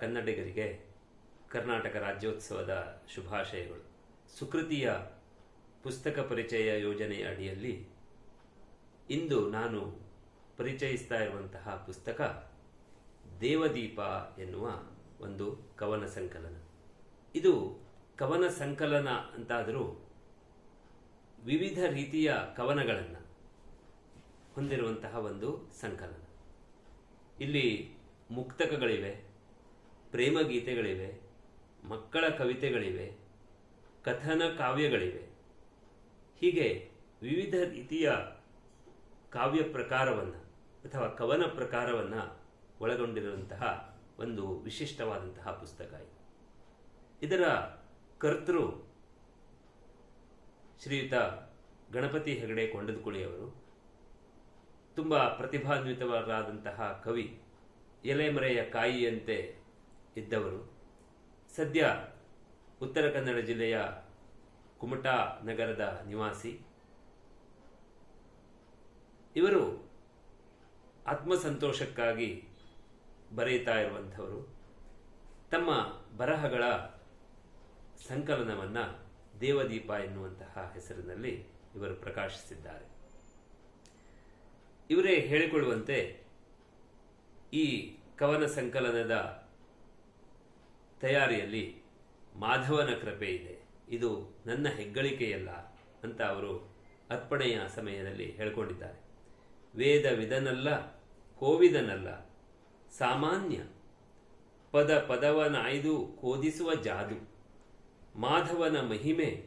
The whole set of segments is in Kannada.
ಕನ್ನಡಿಗರಿಗೆ ಕರ್ನಾಟಕ ರಾಜ್ಯೋತ್ಸವದ ಶುಭಾಶಯಗಳು. ಸುಕೃತಿಯ ಪುಸ್ತಕ ಪರಿಚಯ ಯೋಜನೆಯ ಅಡಿಯಲ್ಲಿ ಇಂದು ನಾನು ಪರಿಚಯಿಸ್ತಾ ಇರುವಂತಹ ಪುಸ್ತಕ ದೇವದೀಪ ಎನ್ನುವ ಒಂದು ಕವನ ಸಂಕಲನ. ಇದು ಕವನ ಸಂಕಲನ ಅಂತಾದರೂ ವಿವಿಧ ರೀತಿಯ ಕವನಗಳನ್ನು ಹೊಂದಿರುವಂತಹ ಒಂದು ಸಂಕಲನ. ಇಲ್ಲಿ ಮುಕ್ತಕಗಳಿವೆ. ಪ್ರೇಮ ಗೀತೆಗಳಿವೆ, ಮಕ್ಕಳ ಕವಿತೆಗಳಿವೆ, ಕಥನ ಕಾವ್ಯಗಳಿವೆ. ಹೀಗೆ ವಿವಿಧ ರೀತಿಯ ಕಾವ್ಯ ಪ್ರಕಾರವನ್ನು ಅಥವಾ ಕವನ ಪ್ರಕಾರವನ್ನು ಒಳಗೊಂಡಿರುವಂತಹ ಒಂದು ವಿಶಿಷ್ಟವಾದಂತಹ ಪುಸ್ತಕ ಇದು. ಇದರ ಕರ್ತೃ ಶ್ರೀಯುತ ಗಣಪತಿ ಹೆಗಡೆ ಕೊಂಡದಕುಳಿಯವರು ತುಂಬ ಪ್ರತಿಭಾನ್ವಿತವಾದಂತಹ ಕವಿ ಎಲೆಮರೆಯ ಕಾಯಿಯಂತೆ ಇದ್ದವರು. ಸದ್ಯ ಉತ್ತರ ಕನ್ನಡ ಜಿಲ್ಲೆಯ ಕುಮಟಾ ನಗರದ ನಿವಾಸಿ. ಇವರು ಆತ್ಮಸಂತೋಷಕ್ಕಾಗಿ ಬರೆಯುತ್ತಾ ಇರುವಂಥವರು. ತಮ್ಮ ಬರಹಗಳ ಸಂಕಲನವನ್ನು ದೇವದೀಪ ಎನ್ನುವಂತಹ ಹೆಸರಿನಲ್ಲಿ ಇವರು ಪ್ರಕಾಶಿಸಿದ್ದಾರೆ. ಇವರೇ ಹೇಳಿಕೊಳ್ಳುವಂತೆ ಈ ಕವನ ಸಂಕಲನದ ತಯಾರಿಯಲ್ಲಿ ಮಾಧವನ ಕೃಪೆ ಇದೆ. ಇದು ನನ್ನ ಹೆಗ್ಗಳಿಕೆಯಲ್ಲ ಅಂತ ಅವರು ಅರ್ಪಣೆಯ ಸಮಯದಲ್ಲಿ ಹೇಳ್ಕೊಂಡಿದ್ದಾರೆ. ವೇದ ವಿಧನಲ್ಲ, ಕೋವಿದನಲ್ಲ. ಸಾಮಾನ್ಯ ಪದ ಪದವನಾಯ್ದು ಕೋದಿಸುವ ಜಾದು. ಮಾಧವನ ಮಹಿಮೆ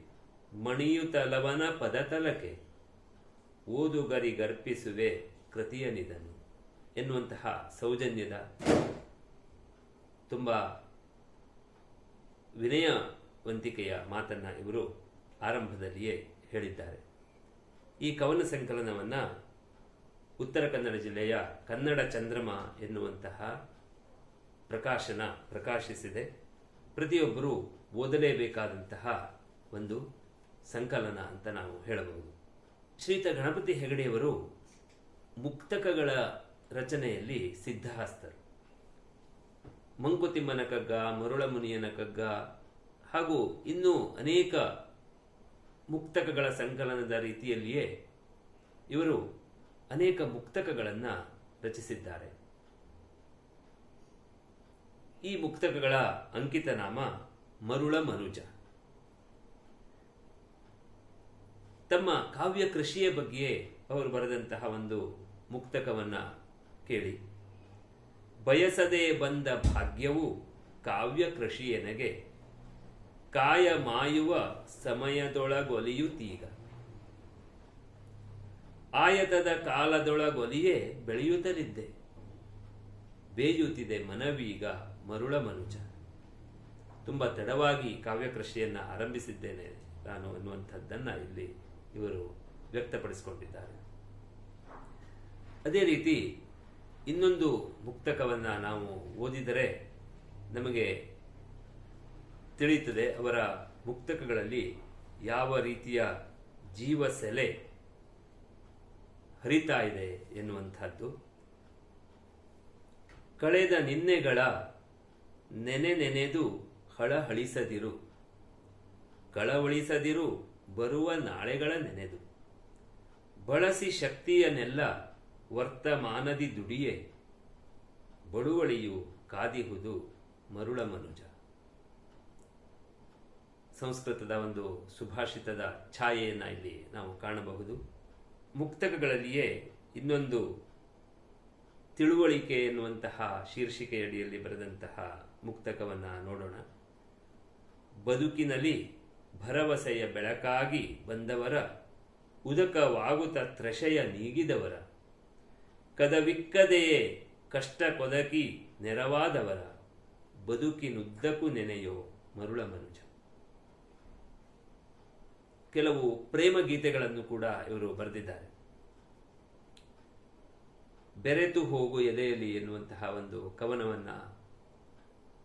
ಮಣಿಯುತಲವನ ಪದತಲಕೆ ಓದುಗರಿಗರ್ಪಿಸುವೆ ಕೃತಿಯನಿದನು ಎನ್ನುವಂತಹ ಸೌಜನ್ಯದ ತುಂಬ ವಿನಯವಂತಿಕೆಯ ಮಾತನ್ನು ಇವರು ಆರಂಭದಲ್ಲಿಯೇ ಹೇಳಿದ್ದಾರೆ. ಈ ಕವನ ಸಂಕಲನವನ್ನು ಉತ್ತರ ಕನ್ನಡ ಜಿಲ್ಲೆಯ ಕನ್ನಡ ಚಂದ್ರಮ ಎನ್ನುವಂತಹ ಪ್ರಕಾಶನ ಪ್ರಕಾಶಿಸಿದೆ. ಪ್ರತಿಯೊಬ್ಬರೂ ಓದಲೇಬೇಕಾದಂತಹ ಒಂದು ಸಂಕಲನ ಅಂತ ನಾವು ಹೇಳಬಹುದು. ಶ್ರೀತ ಗಣಪತಿ ಹೆಗಡೆಯವರು ಮುಕ್ತಕಗಳ ರಚನೆಯಲ್ಲಿ ಸಿದ್ಧಹಸ್ತರು. ಮಂಕುತಿಮ್ಮನ ಕಗ್ಗ, ಮರುಳಮುನಿಯನ ಕಗ್ಗ, ಹಾಗೂ ಇನ್ನೂ ಅನೇಕ ಮುಕ್ತಕಗಳ ಸಂಕಲನದ ರೀತಿಯಲ್ಲಿಯೇ ಇವರು ಅನೇಕ ಮುಕ್ತಕಗಳನ್ನು ರಚಿಸಿದ್ದಾರೆ. ಈ ಮುಕ್ತಕಗಳ ಅಂಕಿತ ನಾಮ ಮರುಳ ಮನುಜ ತಮ್ಮ ಕಾವ್ಯ ಕೃಷಿಯ ಬಗ್ಗೆಯೇ ಅವರು ಬರೆದಂತಹ ಒಂದು ಮುಕ್ತಕವನ್ನು ಕೇಳಿ. ಬಯಸದೆ ಬಂದ ಭಾಗ್ಯವು ಕಾವ್ಯ ಕೃಷಿಯನಗೆ ಕಾಯ ಮಾಯುವ ಸಮಯದೊಳಗೊಲಿಯುತ್ತೀಗ. ಆಯತದ ಕಾಲದೊಳಗೊಲಿಯೇ ಬೆಳೆಯುತ್ತಲಿದ್ದೆ. ಬೇಯುತ್ತಿದೆ ಮನವೀಗ ಮರುಳ ಮನುಜ. ತುಂಬ ತಡವಾಗಿ ಕಾವ್ಯ ಕೃಷಿಯನ್ನು ಆರಂಭಿಸಿದ್ದೇನೆ ನಾನು ಅನ್ನುವಂಥದ್ದನ್ನು ಇಲ್ಲಿ ಇವರು ವ್ಯಕ್ತಪಡಿಸಿಕೊಂಡಿದ್ದಾರೆ. ಅದೇ ರೀತಿ ಇನ್ನೊಂದು ಮುಕ್ತಕವನ್ನು ನಾವು ಓದಿದರೆ ನಮಗೆ ತಿಳಿಯುತ್ತದೆ ಅವರ ಮುಕ್ತಕಗಳಲ್ಲಿ ಯಾವ ರೀತಿಯ ಜೀವ ಸೆಲೆ ಹರಿತಾ ಇದೆ ಎನ್ನುವಂಥದ್ದು. ಕಳೆದ ನಿನ್ನೆಗಳ ನೆನೆ ನೆನೆದು ಹಳಹಳಿಸದಿರು, ಕಳವಳಿಸದಿರು, ಬರುವ ನಾಳೆಗಳ ನೆನೆದು. ಬಳಸಿ ಶಕ್ತಿಯನ್ನೆಲ್ಲ ವರ್ತಮಾನದಿ ದುಡಿಯೇ, ಬಡುವಳಿಯು ಕಾದಿಹುದು ಮರುಳ ಮನುಜ. ಸಂಸ್ಕೃತದ ಒಂದು ಸುಭಾಷಿತದ ಛಾಯೆಯನ್ನು ಇಲ್ಲಿ ನಾವು ಕಾಣಬಹುದು. ಮುಕ್ತಕಗಳಲ್ಲಿಯೇ ಇನ್ನೊಂದು ತಿಳುವಳಿಕೆ ಎನ್ನುವಂತಹ ಶೀರ್ಷಿಕೆಯಡಿಯಲ್ಲಿ ಬರೆದಂತಹ ಮುಕ್ತಕವನ್ನು ನೋಡೋಣ. ಬದುಕಿನಲ್ಲಿ ಭರವಸೆಯ ಬೆಳಕಾಗಿ ಬಂದವರ, ಉದಕವಾಗುತ್ತ ತ್ರಶಯ ನೀಗಿದವರ ಕದವಿಕ್ಕದೆಯೇ ಕಷ್ಟ ಕೊದಕಿ ನೆರವಾದವರ ಬದುಕಿನುದ್ದಕ್ಕೂ ನೆನೆಯೋ ಮರುಳ ಮನುಜ. ಕೆಲವು ಪ್ರೇಮ ಗೀತೆಗಳನ್ನು ಕೂಡ ಇವರು ಬರೆದಿದ್ದಾರೆ. ಬೆರೆತು ಹೋಗು ಎದೆಯಲ್ಲಿ ಎನ್ನುವಂತಹ ಒಂದು ಕವನವನ್ನು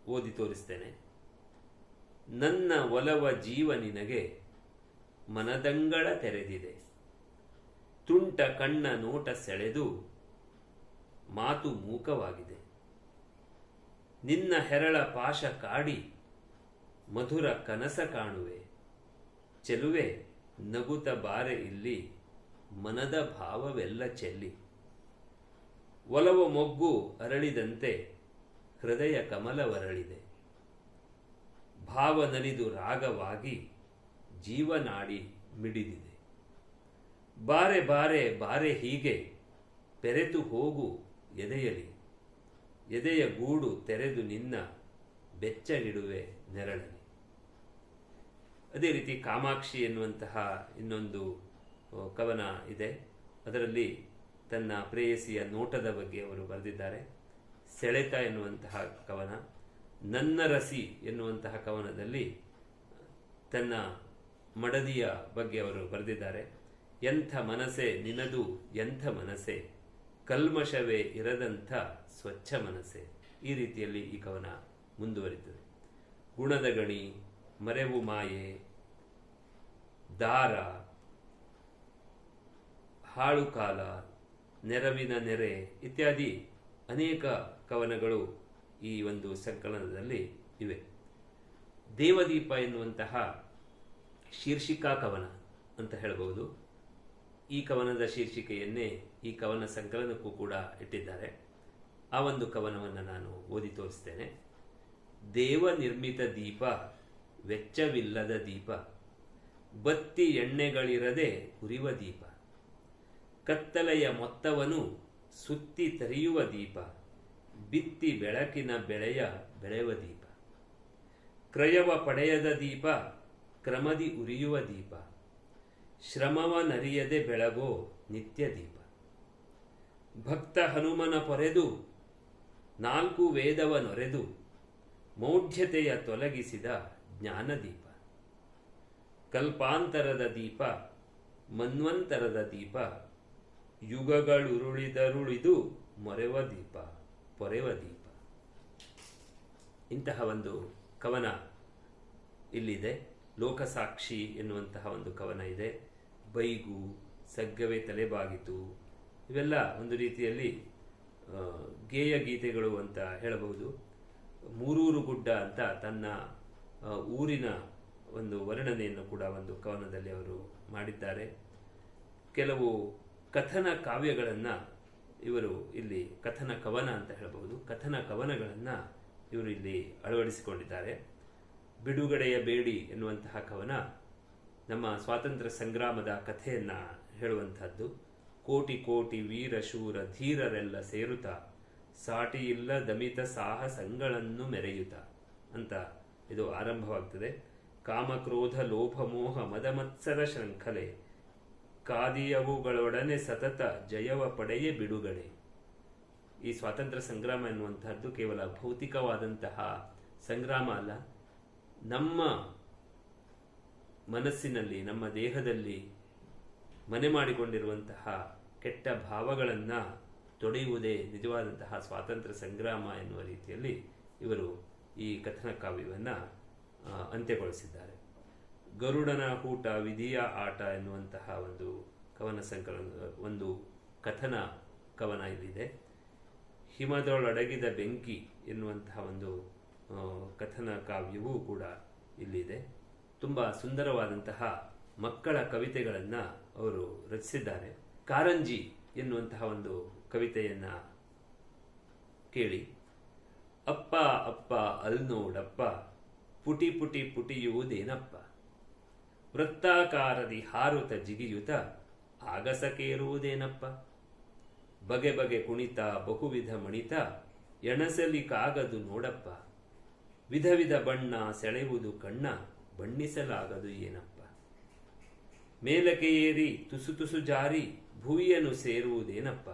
ಓದಿ ತೋರಿಸ್ತೇನೆ. ನನ್ನ ಒಲವ ಜೀವ ನಿನಗೆ ಮನದಂಗಳ ತೆರೆದಿದೆ. ತುಂಟ ಕಣ್ಣ ನೋಟ ಸೆಳೆದು ಮಾತು ಮೂಕವಾಗಿದೆ. ನಿನ್ನ ಹೆರಳ ಪಾಶ ಕಾಡಿ, ಮಧುರ ಕನಸ ಕಾಣುವೆ. ಚೆಲುವೆ, ನಗುತ ಬಾರೆ ಇಲ್ಲಿ, ಮನದ ಭಾವವೆಲ್ಲ ಚೆಲ್ಲಿ. ಒಲವ ಮೊಗ್ಗು ಅರಳಿದಂತೆ, ಹೃದಯ ಕಮಲವರಳಿದೆ ಭಾವ ನಲಿದು ರಾಗವಾಗಿ ಜೀವನಾಡಿ ಮಿಡಿದಿದೆ. ಬಾರೆ ಬಾರೆ ಬಾರೆ ಹೀಗೆ ಪೆರೆತು ಹೋಗು ಎದೆಯಲಿ, ಎದೆಯ ಗೂಡು ತೆರೆದು ನಿನ್ನ ಬೆಚ್ಚಗಿಡುವೆ ನೆರಳಲಿ. ಅದೇ ರೀತಿ ಕಾಮಾಕ್ಷಿ ಎನ್ನುವಂತಹ ಇನ್ನೊಂದು ಕವನ ಇದೆ. ಅದರಲ್ಲಿ ತನ್ನ ಪ್ರೇಯಸಿಯ ನೋಟದ ಬಗ್ಗೆ ಅವರು ಬರೆದಿದ್ದಾರೆ. ಸೆಳೆತ ಎನ್ನುವಂತಹ ಕವನ ನನ್ನ ರಸಿ ಎನ್ನುವಂತಹ ಕವನದಲ್ಲಿ ತನ್ನ ಮಡದಿಯ ಬಗ್ಗೆ ಅವರು ಬರೆದಿದ್ದಾರೆ. ಎಂಥ ಮನಸೆ ನಿನದು, ಎಂಥ ಮನಸ್ಸೆ? ಕಲ್ಮಶವೇ ಇರದಂಥ ಸ್ವಚ್ಛ ಮನಸ್ಸೆ. ಈ ರೀತಿಯಲ್ಲಿ ಈ ಕವನ ಮುಂದುವರಿತದೆ. ಗುಣದ ಗಣಿ, ಮರೆವು ಮಾಯೆ, ದಾರ, ಹಾಳು ಕಾಲ, ನೆರವಿನ ನೆರೆ ಇತ್ಯಾದಿ ಅನೇಕ ಕವನಗಳು ಈ ಒಂದು ಸಂಕಲನದಲ್ಲಿ ಇವೆ. ದೇವದೀಪ ಎನ್ನುವಂತಹ ಶೀರ್ಷಿಕಾ ಕವನ ಅಂತ ಹೇಳಬಹುದು. ಈ ಕವನದ ಶೀರ್ಷಿಕೆಯನ್ನೇ ಈ ಕವನ ಸಂಕಲನಕ್ಕೂ ಕೂಡ ಇಟ್ಟಿದ್ದಾರೆ. ಆ ಒಂದು ಕವನವನ್ನು ನಾನು ಓದಿ ತೋರಿಸ್ತೇನೆ. ದೇವ ನಿರ್ಮಿತ ದೀಪ, ವೆಚ್ಚವಿಲ್ಲದ ದೀಪ, ಬತ್ತಿ ಎಣ್ಣೆಗಳಿರದೆ ಉರಿವ ದೀಪ, ಕತ್ತಲೆಯ ಮೊತ್ತವನು ಸುತ್ತಿ ತರಿಯುವ ದೀಪ, ಬಿತ್ತಿ ಬೆಳಕಿನ ಬೆಳೆಯ ಬೆಳೆಯುವ ದೀಪ, ಕ್ರಯವ ಪಡೆಯದ ದೀಪ, ಕ್ರಮದಿ ಉರಿಯುವ ದೀಪ, ಶ್ರಮವ ನರಿಯದೆ ಬೆಳಗೋ ನಿತ್ಯ ದೀಪ. ಭಕ್ತ ಹನುಮನ ಪೊರೆದು, ನಾಲ್ಕು ವೇದವ ನೊರೆದು, ಮೌಢ್ಯತೆಯ ತೊಲಗಿಸಿದ ಜ್ಞಾನದೀಪ. ಕಲ್ಪಾಂತರದ ದೀಪ, ಮನ್ವಂತರದ ದೀಪ, ಯುಗಗಳುರುಳಿದರುಳಿದು ಮೊರೆವ ದೀಪ, ಪೊರೆವ ದೀಪ. ಇಂತಹ ಒಂದು ಕವನ ಇಲ್ಲಿದೆ. ಲೋಕಸಾಕ್ಷಿ ಎನ್ನುವಂತಹ ಒಂದು ಕವನ ಇದೆ. ಬೈಗು, ಸಗ್ಗವೇ ತಲೆಬಾಗಿತು ಇವೆಲ್ಲ ಒಂದು ರೀತಿಯಲ್ಲಿ ಗೇಯ ಗೀತೆಗಳು ಅಂತ ಹೇಳಬಹುದು. ಮೂರೂರು ಗುಡ್ಡ ಅಂತ ತನ್ನ ಊರಿನ ಒಂದು ವರ್ಣನೆಯನ್ನು ಕೂಡ ಒಂದು ಕವನದಲ್ಲಿ ಅವರು ಮಾಡಿದ್ದಾರೆ. ಕೆಲವು ಕಥನ ಕಾವ್ಯಗಳನ್ನು ಇವರು ಇಲ್ಲಿ ಕಥನ ಕವನ ಅಂತ ಹೇಳಬಹುದು. ಕಥನ ಕವನಗಳನ್ನು ಇವರು ಇಲ್ಲಿ ಅಳವಡಿಸಿಕೊಂಡಿದ್ದಾರೆ. ಬಿಡುಗಡೆಯ ಬೇಡಿ ಎನ್ನುವಂತಹ ಕವನ ನಮ್ಮ ಸ್ವಾತಂತ್ರ್ಯ ಸಂಗ್ರಾಮದ ಕಥೆಯನ್ನು ಹೇಳುವಂತಹದ್ದು. ಕೋಟಿ ಕೋಟಿ ವೀರ ಶೂರ ಧೀರರೆಲ್ಲ ಸೇರುತ್ತ, ಸಾಟಿ ಇಲ್ಲ ದಮಿತ ಸಾಹಸಗಳನ್ನು ಮೆರೆಯುತ್ತ. ಅಂತ ಇದು ಆರಂಭವಾಗ್ತದೆ. ಕಾಮಕ್ರೋಧ, ಲೋಭ, ಮೋಹ ಮದಮತ್ಸರ ಶೃಂಖಲೆ ಕಾದಿಯವುಗಳೊಡನೆ ಸತತ ಜಯವ ಪಡೆಯೇ ಬಿಡುಗಡೆ. ಈ ಸ್ವಾತಂತ್ರ್ಯ ಸಂಗ್ರಾಮ ಎನ್ನುವಂತಹದ್ದು ಕೇವಲ ಭೌತಿಕವಾದಂತಹ ಸಂಗ್ರಾಮ ಅಲ್ಲ. ನಮ್ಮ ಮನಸ್ಸಿನಲ್ಲಿ, ನಮ್ಮ ದೇಹದಲ್ಲಿ ಮನೆ ಮಾಡಿಕೊಂಡಿರುವಂತಹ ಕೆಟ್ಟ ಭಾವಗಳನ್ನು ತೊಡೆಯುವುದೇ ನಿಜವಾದಂತಹ ಸ್ವಾತಂತ್ರ್ಯ ಸಂಗ್ರಾಮ ಎನ್ನುವ ರೀತಿಯಲ್ಲಿ ಇವರು ಈ ಕಥನ ಕಾವ್ಯವನ್ನು ಅಂತ್ಯಗೊಳಿಸಿದ್ದಾರೆ. ಗರುಡನ ಹೂಟ, ವಿಧಿಯ ಆಟ ಎನ್ನುವಂತಹ ಒಂದು ಕವನ ಸಂಕಲನ, ಒಂದು ಕಥನ ಕವನ ಇಲ್ಲಿದೆ. ಹಿಮದೊಳಡಗಿದ ಬೆಂಕಿ ಎನ್ನುವಂತಹ ಒಂದು ಕಥನ ಕಾವ್ಯವೂ ಕೂಡ ಇಲ್ಲಿದೆ. ತುಂಬ ಸುಂದರವಾದಂತಹ ಮಕ್ಕಳ ಕವಿತೆಗಳನ್ನು ಅವರು ರಚಿಸಿದ್ದಾರೆ. ಕಾರಂಜಿ ಎನ್ನುವಂತಹ ಒಂದು ಕವಿತೆಯನ್ನು ಕೇಳಿ. ಅಪ್ಪ ಅಪ್ಪ, ಅಲ್ ನೋಡಪ್ಪ, ಪುಟಿ ಪುಟಿ ಪುಟಿಯುವುದೇನಪ್ಪ? ವೃತ್ತಾಕಾರದಿ ಹಾರುತ ಜಿಗಿಯುತ ಆಗಸಕೇರುವುದೇನಪ್ಪ ಬಗೆ ಬಗೆ ಕುಣಿತ, ಬಹುವಿಧ ಮಣಿತ ಎಣಸಲಿಕ್ಕಾಗದು ನೋಡಪ್ಪ? ವಿಧ ವಿಧ ಬಣ್ಣ ಸೆಳೆಯುವುದು ಕಣ್ಣ, ಬಣ್ಣಿಸಲಾಗದು ಏನಪ್ಪ? ಮೇಲಕ್ಕೆ ಏರಿ ತುಸು ತುಸು ಜಾರಿ ಭುವಿಯನ್ನು ಸೇರುವುದೇನಪ್ಪ?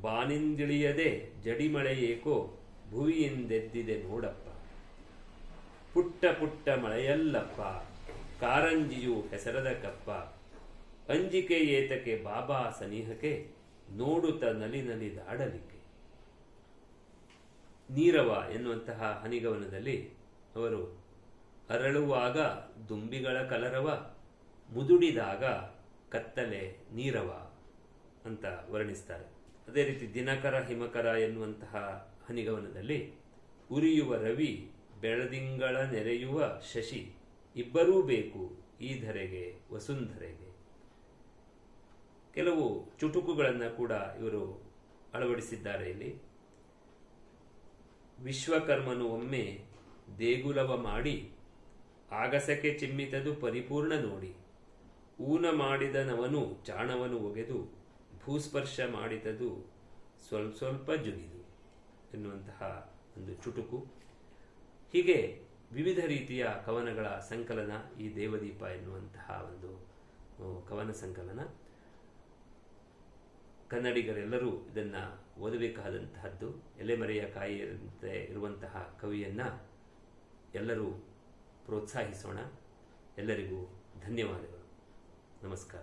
ಬಾನಿಂದಿಳಿಯದೆ ಜಡಿಮಳೆ ಏಕೋ ಭುವಿಯಿಂದೆದ್ದಿದೆ ನೋಡಪ್ಪ. ಪುಟ್ಟ ಪುಟ್ಟ ಮಳೆಯಲ್ಲಪ್ಪ, ಕಾರಂಜಿಯು ಹೆಸರದ ಕಪ್ಪ. ಅಂಜಿಕೆ ಏತಕ್ಕೆ ಬಾಬಾ ಸನಿಹಕ್ಕೆ, ನೋಡುತ್ತ ನಲಿ ನಲಿದಾಡಲಿಕ್ಕೆ ನೀರವ ಎನ್ನುವಂತಹ ಹನಿಗವನದಲ್ಲಿ ಅವರು ಅರಳುವಾಗ ದುಂಬಿಗಳ ಕಲರವ ಮುದುಡಿದಾಗ ಕತ್ತಲೆ ನೀರವ ಅಂತ ವರ್ಣಿಸ್ತಾರೆ. ಅದೇ ರೀತಿ ದಿನಕರ, ಹಿಮಕರ ಎನ್ನುವಂತಹ ಹನಿಗವನದಲ್ಲಿ ಉರಿಯುವ ರವಿ, ಬೆಳದಿಂಗಳ ನೆರೆಯುವ ಶಶಿ, ಇಬ್ಬರೂ ಬೇಕು ಈ ಧರೆಗೆ ವಸುಂಧರೆಗೆ. ಕೆಲವು ಚುಟುಕುಗಳನ್ನು ಕೂಡ ಇವರು ಅಳವಡಿಸಿದ್ದಾರೆ ಇಲ್ಲಿ. ವಿಶ್ವಕರ್ಮನು ಒಮ್ಮೆ ದೇಗುಲವ ಮಾಡಿ, ಆಗಸಕ್ಕೆ ಚಿಮ್ಮಿತದು ಪರಿಪೂರ್ಣ ನೋಡಿ. ಊನ ಮಾಡಿದನವನು ಚಾಣವನು ಒಗೆದು ಭೂಸ್ಪರ್ಶ ಮಾಡಿದದು ಸ್ವಲ್ಪ ಸ್ವಲ್ಪ ಜುಗಿದು ಎನ್ನುವಂತಹ ಒಂದು ಚುಟುಕು. ಹೀಗೆ ವಿವಿಧ ರೀತಿಯ ಕವನಗಳ ಸಂಕಲನ ಈ ದೇವದೀಪ ಎನ್ನುವಂತಹ ಒಂದು ಕವನ ಸಂಕಲನ. ಕನ್ನಡಿಗರೆಲ್ಲರೂ ಇದನ್ನು ಓದಬೇಕಾದಂತಹದ್ದು. ಎಲೆಮರೆಯ ಕಾಯಿಯಂತೆ ಇರುವಂತಹ ಕವಿಯನ್ನು ಎಲ್ಲರೂ ಪ್ರೋತ್ಸಾಹಿಸೋಣ. ಎಲ್ಲರಿಗೂ ಧನ್ಯವಾದಗಳು. Namaskar.